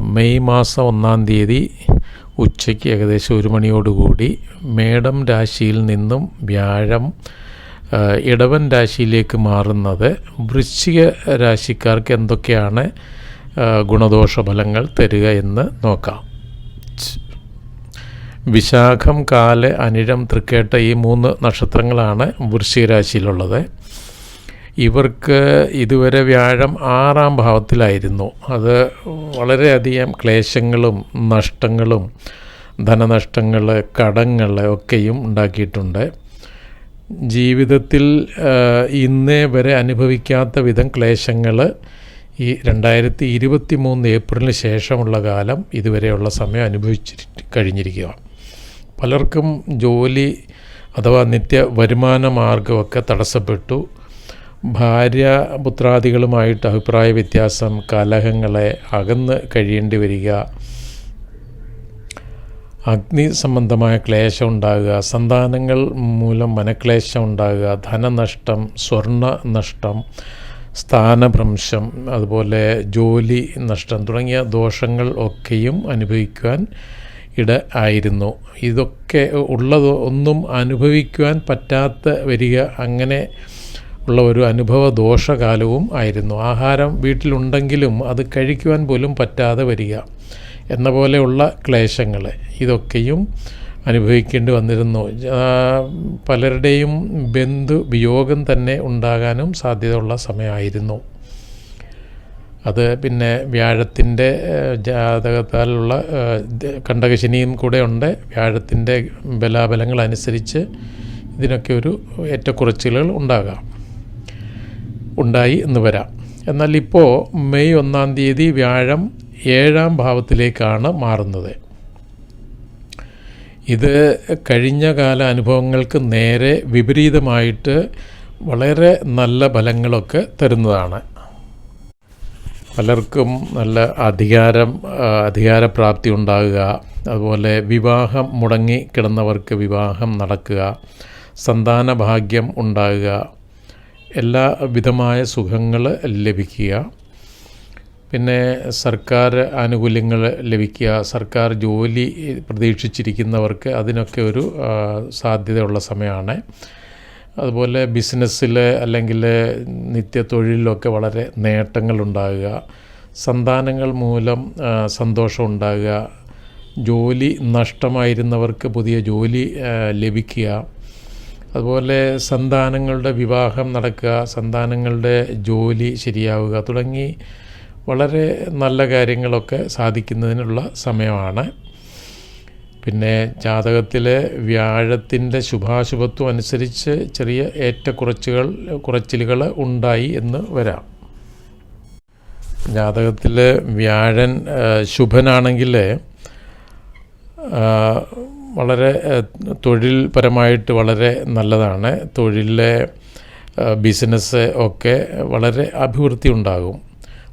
May മാസം ഒന്നാം തീയതി ഉച്ചയ്ക്ക് ഏകദേശം ഒരു മണിയോടുകൂടി മേടം രാശിയിൽ നിന്നും വ്യാഴം ഇടവൻ രാശിയിലേക്ക് മാറുന്നത് വൃശ്ചിക രാശിക്കാർക്ക് എന്തൊക്കെയാണ് ഗുണദോഷ ഫലങ്ങൾ തരിക എന്ന് നോക്കാം. വിശാഖം കാൽ അനിഴം തൃക്കേട്ട ഈ മൂന്ന് നക്ഷത്രങ്ങളാണ് വൃശ്ചിക രാശിയിലുള്ളത്. ഇവർക്ക് ഇതുവരെ വ്യാഴം ആറാം ഭാവത്തിലായിരുന്നു. അത് വളരെയധികം ക്ലേശങ്ങളും നഷ്ടങ്ങളും ധനനഷ്ടങ്ങൾ കടങ്ങൾ ഒക്കെയും ഉണ്ടാക്കിയിട്ടുണ്ട്. ജീവിതത്തിൽ ഇന്നേ വരെ അനുഭവിക്കാത്ത വിധം ക്ലേശങ്ങൾ ഈ രണ്ടായിരത്തി ഇരുപത്തി മൂന്ന് ഏപ്രിലിന് ശേഷമുള്ള കാലം ഇതുവരെയുള്ള സമയം അനുഭവിച്ചിട്ട് കഴിഞ്ഞിരിക്കുക. പലർക്കും ജോലി അഥവാ നിത്യ വരുമാന മാർഗമൊക്കെ തടസ്സപ്പെട്ടു. ഭാര്യ പുത്രാദികളുമായിട്ട് അഭിപ്രായ വ്യത്യാസം കലഹങ്ങളെ അകന്ന് കഴിയേണ്ടി വരിക അഗ്നി സംബന്ധമായ ക്ലേശം ഉണ്ടാകുക സന്താനങ്ങൾ മൂലം മനക്ലേശം ഉണ്ടാകുക ധനനഷ്ടം സ്വർണ നഷ്ടം സ്ഥാനഭ്രംശം അതുപോലെ ജോലി നഷ്ടം തുടങ്ങിയ ദോഷങ്ങൾ ഒക്കെയും അനുഭവിക്കുവാൻ ഇട ആയിരുന്നു. ഇതൊക്കെ ഉള്ളത് ഒന്നും അനുഭവിക്കുവാൻ പറ്റാത്ത വരിക അങ്ങനെ ഉള്ള ഒരു അനുഭവ ദോഷകാലവും ആയിരുന്നു. ആഹാരം വീട്ടിലുണ്ടെങ്കിലും അത് കഴിക്കുവാൻ പോലും പറ്റാതെ വരിക എന്ന പോലെയുള്ള ക്ലേശങ്ങൾ ഇതൊക്കെയും അനുഭവിക്കേണ്ടി വന്നിരുന്നു. പലരുടെയും ബന്ധു വിയോഗം തന്നെ ഉണ്ടാകാനും സാധ്യതയുള്ള സമയമായിരുന്നു. അത് പിന്നെ വ്യാഴത്തിന്റെ ജാതകത്താലുള്ള കണ്ടകശനിയും കൂടെ ഉണ്ട്. വ്യാഴത്തിന്റെ ബലാബലങ്ങൾ അനുസരിച്ച് ഇതിനൊക്കെ ഒരു ഏറ്റക്കുറച്ചിലുകൾ ഉണ്ടാകാം. ഉണ്ടായി എന്ന് വരാം. എന്നാൽ ഇപ്പോൾ മെയ് ഒന്നാം തീയതി വ്യാഴം ഏഴാം ഭാവത്തിലേക്കാണ് മാറുന്നത്. ഇത് കഴിഞ്ഞ കാല അനുഭവങ്ങൾക്ക് നേരെ വിപരീതമായിട്ട് വളരെ നല്ല ഫലങ്ങളൊക്കെ തരുന്നതാണ്. പലർക്കും നല്ല അധികാരം അധികാരപ്രാപ്തി ഉണ്ടാകുക അതുപോലെ വിവാഹം മുടങ്ങി കിടന്നവർക്ക് വിവാഹം നടക്കുക സന്താന ഭാഗ്യം ഉണ്ടാകുക എല്ലാ വിധമായ സുഖങ്ങൾ ലഭിക്കുക. പിന്നെ സർക്കാർ ആനുകൂല്യങ്ങൾ ലഭിക്കുക. സർക്കാർ ജോലി പ്രതീക്ഷിച്ചിരിക്കുന്നവർക്ക് അതിനൊക്കെ ഒരു സാധ്യതയുള്ള സമയമാണ്. അതുപോലെ ബിസിനസ്സിൽ അല്ലെങ്കിൽ നിത്യത്തൊഴിലിലൊക്കെ വളരെ നേട്ടങ്ങളുണ്ടാകുക. സന്താനങ്ങൾ മൂലം സന്തോഷം ഉണ്ടാകുക ജോലി നഷ്ടമായിരുന്നവർക്ക് പുതിയ ജോലി ലഭിക്കുക. അതുപോലെ സന്താനങ്ങളുടെ വിവാഹം നടക്കുക സന്താനങ്ങളുടെ ജോലി ശരിയാവുക തുടങ്ങി വളരെ നല്ല കാര്യങ്ങളൊക്കെ സാധിക്കുന്നതിനുള്ള സമയമാണ്. പിന്നെ ജാതകത്തിലെ വ്യാഴത്തിന്റെ ശുഭാശുഭത്വം അനുസരിച്ച് ചെറിയ ഏറ്റക്കുറച്ചുകൾ കുറച്ചിലുകൾ ഉണ്ടായി എന്ന് വരാം. ജാതകത്തിൽ വ്യാഴൻ ശുഭനാണെങ്കിൽ വളരെ തൊഴിൽപരമായിട്ട് വളരെ നല്ലതാണ്. തൊഴിലിലെ ബിസിനസ് ഒക്കെ വളരെ അഭിവൃദ്ധി ഉണ്ടാകും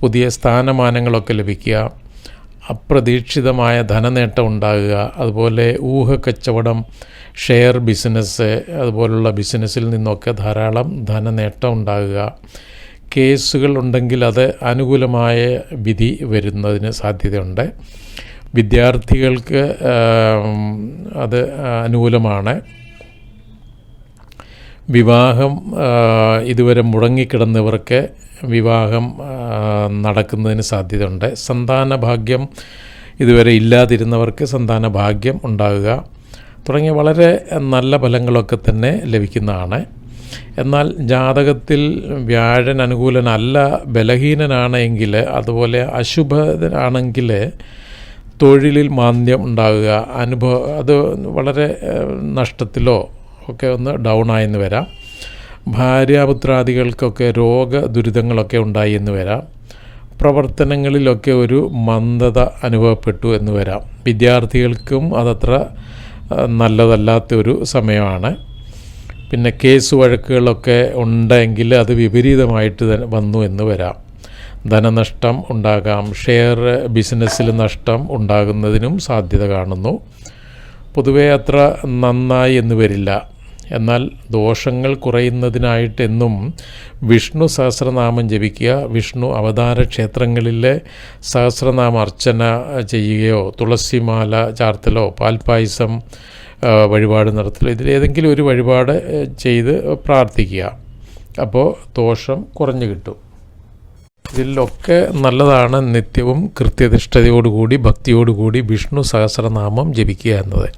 പുതിയ സ്ഥാനമാനങ്ങളൊക്കെ ലഭിക്കുക അപ്രതീക്ഷിതമായ ധനനേട്ടം ഉണ്ടാകുക അതുപോലെ ഊഹക്കച്ചവടം ഷെയർ ബിസിനസ് അതുപോലുള്ള ബിസിനസ്സിൽ നിന്നൊക്കെ ധാരാളം ധനനേട്ടം ഉണ്ടാകുക. കേസുകൾ ഉണ്ടെങ്കിൽ അത് അനുകൂലമായ വിധി വരുന്നതിന് സാധ്യതയുണ്ട്. വിദ്യാർത്ഥികൾക്ക് അത് അനുകൂലമാണ്. വിവാഹം ഇതുവരെ മുടങ്ങിക്കിടന്നവർക്ക് വിവാഹം നടക്കുന്നതിന് സാധ്യതയുണ്ട്. സന്താന ഭാഗ്യം ഇതുവരെ ഇല്ലാതിരുന്നവർക്ക് സന്താന ഭാഗ്യം ഉണ്ടാകുക തുടങ്ങിയ വളരെ നല്ല ഫലങ്ങളൊക്കെ തന്നെ ലഭിക്കുന്നതാണ്. എന്നാൽ ജാതകത്തിൽ വ്യാഴൻ അനുകൂലനല്ല ബലഹീനനാണെങ്കിൽ അതുപോലെ അശുഭനാണെങ്കിൽ തൊഴിലിൽ മാന്ദ്യം ഉണ്ടാകുക അനുഭവ അത് വളരെ നഷ്ടത്തിലോ ഒക്കെ ഒന്ന് ഡൗൺ ആയെന്ന് വരാം. ഭാര്യാപുത്രാദികൾക്കൊക്കെ രോഗ ദുരിതങ്ങളൊക്കെ ഉണ്ടായി എന്ന് വരാം. പ്രവർത്തനങ്ങളിലൊക്കെ ഒരു മന്ദത അനുഭവപ്പെട്ടു എന്ന് വരാം. വിദ്യാർത്ഥികൾക്കും അതത്ര നല്ലതല്ലാത്ത ഒരു സമയമാണ്. പിന്നെ കേസ് വഴക്കുകളൊക്കെ ഉണ്ടെങ്കിൽ അത് വിപരീതമായിട്ട് വന്നു എന്ന് വരാം. ധനനഷ്ടം ഉണ്ടാകാം ഷെയർ ബിസിനസ്സിൽ നഷ്ടം ഉണ്ടാകുന്നതിനും സാധ്യത കാണുന്നു. പൊതുവേ അത്ര നന്നായി എന്ന് വരില്ല. എന്നാൽ ദോഷങ്ങൾ കുറയുന്നതിനായിട്ടെന്നും വിഷ്ണു സഹസ്രനാമം ജപിക്കുക വിഷ്ണു അവതാര ക്ഷേത്രങ്ങളിലെ സഹസ്രനാമ അർച്ചന ചെയ്യുകയോ തുളസിമാല ചാർത്തലോ പാൽപ്പായസം വഴിപാട് നടത്തലോ ഇതിലേതെങ്കിലും ഒരു വഴിപാട് ചെയ്ത് പ്രാർത്ഥിക്കുക. അപ്പോൾ ദോഷം കുറഞ്ഞു കിട്ടും. ഇതിലൊക്കെ നല്ലതാണ് നിത്യവും കൃത്യനിഷ്ഠതയോടുകൂടി ഭക്തിയോടുകൂടി വിഷ്ണു സഹസ്രനാമം ജപിക്കുക എന്നത്.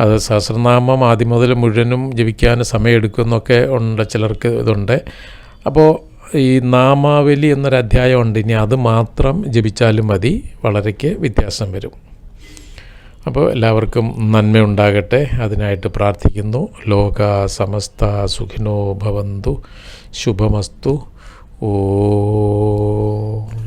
അത് സഹസ്രനാമം ആദ്യം മുതൽ മുഴുവനും ജപിക്കാൻ സമയമെടുക്കുമെന്നൊക്കെ ഉണ്ട് ചിലർക്ക് ഇതുണ്ട്. അപ്പോൾ ഈ നാമാവലി എന്നൊരു അധ്യായം ഉണ്ട്. ഇനി അത് മാത്രം ജപിച്ചാലും മതി. വളരെക്ക് വ്യത്യാസം വരും. അപ്പോൾ എല്ലാവർക്കും നന്മയുണ്ടാകട്ടെ അതിനായിട്ട് പ്രാർത്ഥിക്കുന്നു. ലോക സമസ്ത സുഖിനോ ഭവന്തു. ശുഭമസ്തു. おー。